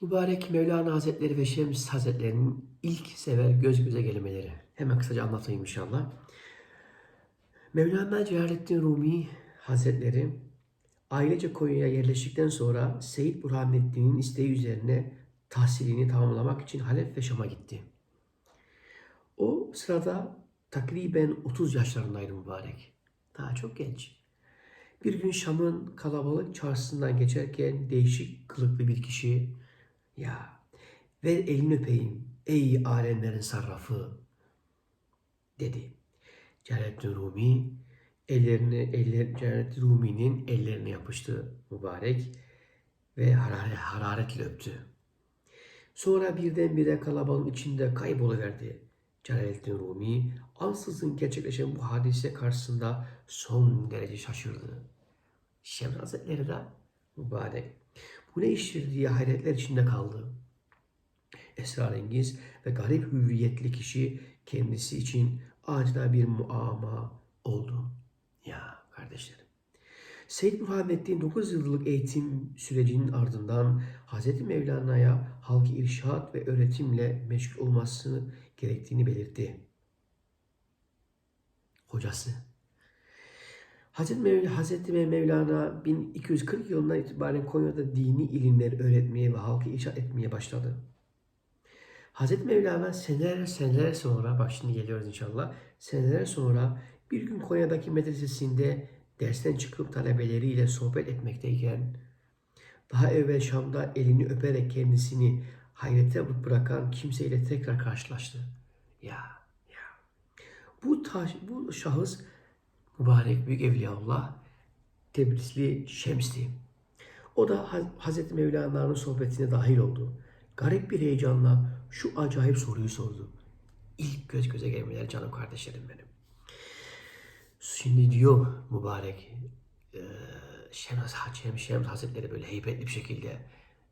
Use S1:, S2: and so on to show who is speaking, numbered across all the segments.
S1: Mübarek Mevlana Hazretleri ve Şems Hazretleri'nin ilk sever göz göze gelmeleri. Hemen kısaca anlatayım inşallah. Mevlana Celaleddin Rumi Hazretleri ailece Konya'ya yerleştikten sonra Seyyid Burhanettin'in isteği üzerine tahsilini tamamlamak için Halep ve Şam'a gitti. O sırada takriben 30 yaşlarındaydı mübarek. Daha çok genç. Bir gün Şam'ın kalabalık çarşısından geçerken değişik kılıklı bir kişi ya ver elini öpeyim ey alemlerin sarrafı dedi. Celaleddin Rumi ellerini eller Celaleddin Rumi'nin ellerine yapıştı mübarek ve hararet, hararetle öptü. Sonra birdenbire kalabalığın içinde kayboluverdi. Celaleddin Rumi ansızın gerçekleşen bu hadise karşısında son derece şaşırdı. Şems Hazretleri de mübarek. Bu ne iştir diye hayretler içinde kaldı. Esrarengiz ve garip hüviyetli kişi kendisi için adeta bir muama oldu. Ya kardeşlerim. Seyyid Burhanettin 9 yıllık eğitim sürecinin ardından Hz. Mevlana'ya halkı irşat ve öğretimle meşgul olması gerektiğini belirtti. Hocası Hz. Mevlana, Hz. Mevlana 1240 yılından itibaren Konya'da dini ilimleri öğretmeye ve halkı irşat etmeye başladı. Hz. Mevlana seneler seneler sonra, bak şimdi geliyoruz inşallah, seneler sonra bir gün Konya'daki medresesinde dersten çıkıp talebeleriyle sohbet etmekteyken, daha evvel Şam'da elini öperek kendisini hayrete bırakan kimseyle tekrar karşılaştı. Ya, ya. Bu, taş, bu şahıs mübarek büyük evliyaullah Tebrisli Şems'ti. O da Hz. Mevlana'nın sohbetine dahil oldu. Garip bir heyecanla şu acayip soruyu sordu. İlk göz göze gelmeler canım kardeşlerim benim. Şimdi diyor mübarek e, Şems, Şems, Hazretleri böyle heybetli bir şekilde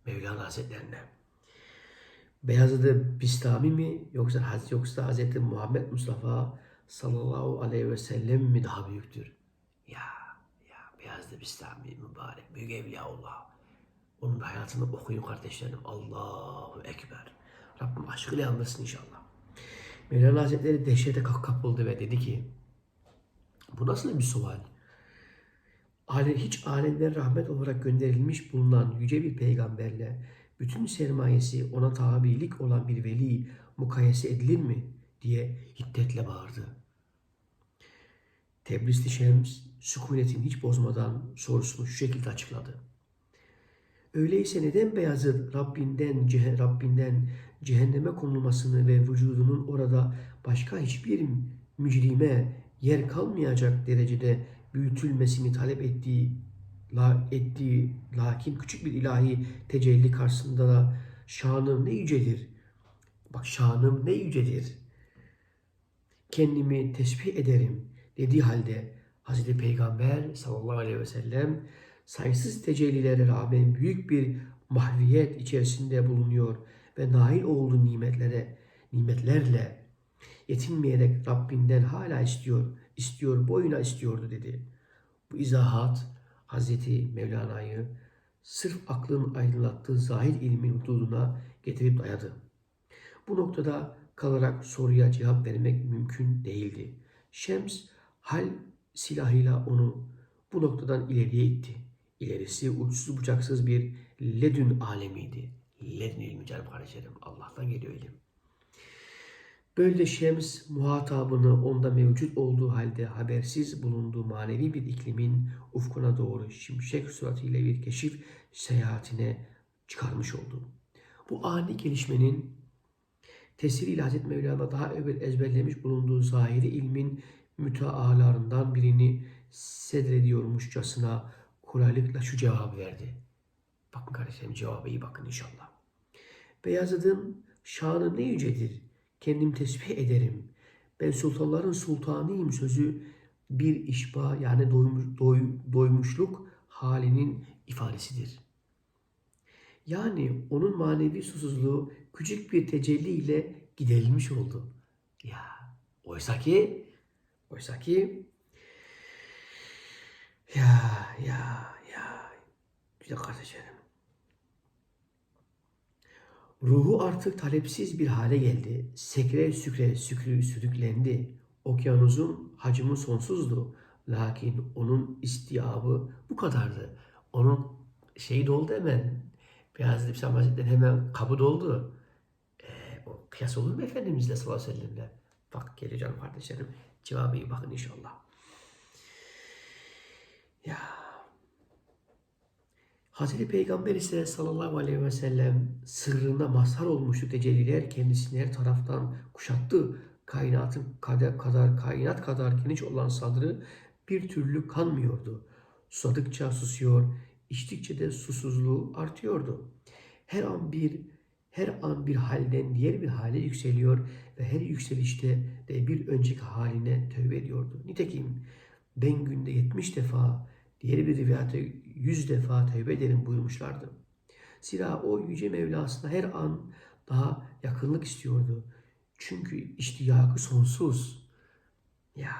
S1: Mevlana Hazretlerine Beyazıt Bistami mi yoksa Hazreti yoksa Hazreti Muhammed Mustafa sallallahu aleyhi ve sellem mi daha büyüktür? Ya ya Beyazıt Bistami mübarek büyük evliyaullah. Onun hayatını okuyun kardeşlerim. Allahu Ekber. Rabbim aşkıyla anlasın inşallah. Mevlana Hazretleri dehşete kapıldı ve dedi ki bu nasıl bir sual? Hiç alemden rahmet olarak gönderilmiş bulunan yüce bir peygamberle bütün sermayesi ona tabilik olan bir veli mukayese edilir mi? Diye hiddetle bağırdı. Tebrisli Şems sükunetini hiç bozmadan sorusunu şu şekilde açıkladı. Öyleyse neden Beyazıt Rabbinden, ceh Rabbinden cehenneme konulmasını ve vücudunun orada başka hiçbir mücrime yer kalmayacak derecede büyütülmesini talep ettiği, la, ettiği lakin küçük bir ilahi tecelli karşısında da şanım ne yücedir. Bak şanım ne yücedir. Kendimi tesbih ederim dediği halde Hazreti Peygamber sallallahu aleyhi ve sellem sayısız tecellilere rağmen büyük bir mahviyet içerisinde bulunuyor ve nail olduğu nimetlere, nimetlerle yetinmeyerek Rabbinden hala istiyor, istiyor, boyuna istiyordu dedi. Bu izahat Hazreti Mevlana'yı sırf aklın aydınlattığı zahir ilmin hududuna getirip dayadı. Bu noktada kalarak soruya cevap vermek mümkün değildi. Şems hal silahıyla onu bu noktadan ileriye itti. İlerisi uçsuz bucaksız bir ledün alemiydi. Ledün ilmi canım kardeşlerim. Allah'tan geliyor ilim. Böyle Şems muhatabını onda mevcut olduğu halde habersiz bulunduğu manevi bir iklimin ufkuna doğru şimşek suratıyla bir keşif seyahatine çıkarmış oldu. Bu ani gelişmenin tesiriyle Hazreti Mevlana daha evvel ezberlemiş bulunduğu zahiri ilmin mütealarından birini sedrediyormuşçasına kolaylıkla şu cevabı verdi. Bakın kardeşlerim cevabı iyi bakın inşallah. Beyazıt'ın şanı ne yücedir. Kendim tesbih ederim. Ben sultanların sultanıyım sözü bir işba yani doymuş, doy, doymuşluk halinin ifadesidir. Yani onun manevi susuzluğu küçük bir tecelli ile giderilmiş oldu. Ya oysa ki oysa ki ya ya ya güzel kardeşlerim. Ruhu artık talepsiz bir hale geldi. Sekre sükre sükrü sürüklendi. Okyanusun hacmi sonsuzdu. Lakin onun istiyabı bu kadardı. Onun şeyi doldu hemen. Beyazıt İbn Hazretleri'nin hemen kabı doldu. Ee, o kıyas olur mu Efendimizle sallallahu aleyhi ve sellemle? Bak geliyor canım kardeşlerim. Cevabı iyi bakın inşallah. Ya Hazreti Peygamber ise sallallahu aleyhi ve sellem sırrına mazhar olmuştu tecelliler kendisini her taraftan kuşattı. Kainatın kadar, kadar kainat kadar geniş olan sadrı bir türlü kanmıyordu. Susadıkça susuyor, içtikçe de susuzluğu artıyordu. Her an bir her an bir halden diğer bir hale yükseliyor ve her yükselişte de bir önceki haline tövbe ediyordu. Nitekim ben günde 70 defa, diğer bir rivayete 100 defa tövbe ederim buyurmuşlardı. Zira o yüce Mevlasına her an daha yakınlık istiyordu. Çünkü iştiyakı sonsuz. Ya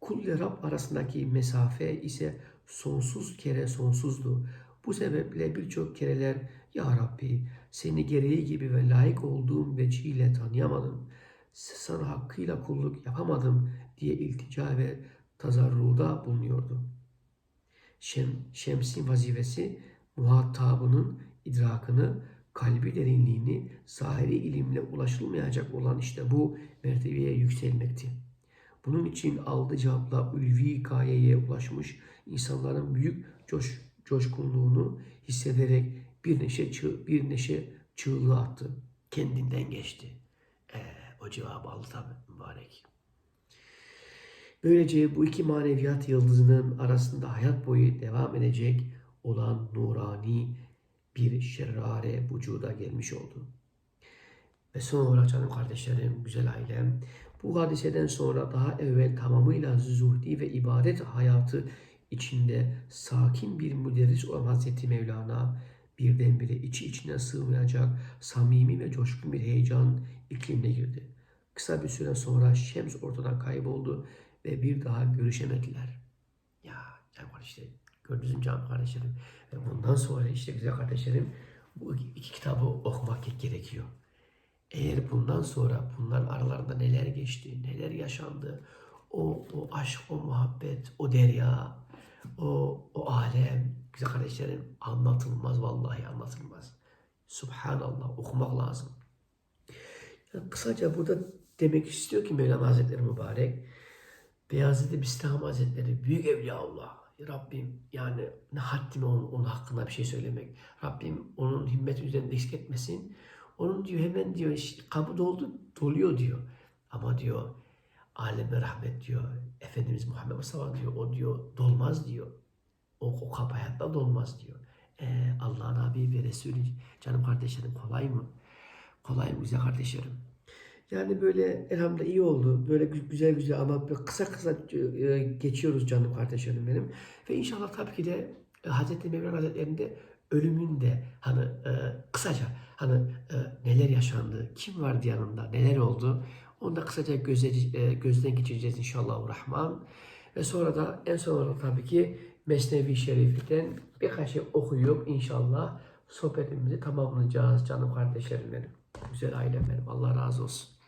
S1: kul ile Rab arasındaki mesafe ise sonsuz kere sonsuzdu. Bu sebeple birçok kereler Ya Rabbi seni gereği gibi ve layık olduğum vecihle tanıyamadım. Sana hakkıyla kulluk yapamadım diye iltica ve tazarruda bulunuyordu. Şem, şemsin vazifesi muhatabının idrakını, kalbi derinliğini zahiri ilimle ulaşılmayacak olan işte bu mertebeye yükselmekti. Bunun için aldığı cevapla ulvi gayeye ulaşmış insanların büyük coş, coşkunluğunu hissederek bir neşe çığ, bir neşe çığlığı attı. Kendinden geçti. Ee, o cevabı aldı tabi mübarek. Böylece bu iki maneviyat yıldızının arasında hayat boyu devam edecek olan nurani bir şerrare vücuda gelmiş oldu. Ve son olarak canım kardeşlerim, güzel ailem, bu hadiseden sonra daha evvel tamamıyla zuhdi ve ibadet hayatı içinde sakin bir müderris olan Hazreti Mevlana birdenbire içi içine sığmayacak samimi ve coşkun bir heyecan iklimine girdi. Kısa bir süre sonra Şems ortadan kayboldu ve bir daha görüşemediler. Ya canım işte gördünüz mü canım kardeşlerim? Ve bundan sonra işte güzel kardeşlerim bu iki kitabı okumak gerekiyor. Eğer bundan sonra bunların aralarında neler geçti, neler yaşandı, o, o aşk, o muhabbet, o derya, o, o alem, güzel kardeşlerim anlatılmaz vallahi anlatılmaz. Subhanallah okumak lazım. Yani kısaca burada demek istiyor ki Mevlana Hazretleri mübarek. Beyazıt Bistami Hazretleri büyük evliyaullah. Rabbim yani ne haddime onun, onun hakkında bir şey söylemek. Rabbim onun himmet üzerinde eksik etmesin. Onun diyor hemen diyor işte, doldu, doluyor diyor. Ama diyor aleme rahmet diyor. Efendimiz Muhammed Mustafa diyor o diyor dolmaz diyor. O, o kap hayatta dolmaz diyor. Ee, Allah'ın Habibi ve Resulü canım kardeşlerim kolay mı? Kolay mı güzel kardeşlerim? Yani böyle elhamdülillah iyi oldu. Böyle gü- güzel güzel ama kısa kısa e, geçiyoruz canım kardeşlerim benim. Ve inşallah tabii ki de e, Hazreti Mevlana Hazretleri'nde ölümün de hani e, kısaca hani e, neler yaşandı, kim vardı yanında, neler oldu onu da kısaca göze, e, gözden geçireceğiz inşallah Rahman. Ve sonra da en son olarak tabii ki Mesnevi Şerif'ten birkaç şey okuyup inşallah sohbetimizi tamamlayacağız canım kardeşlerim benim. Güzel ailem benim. Allah razı olsun.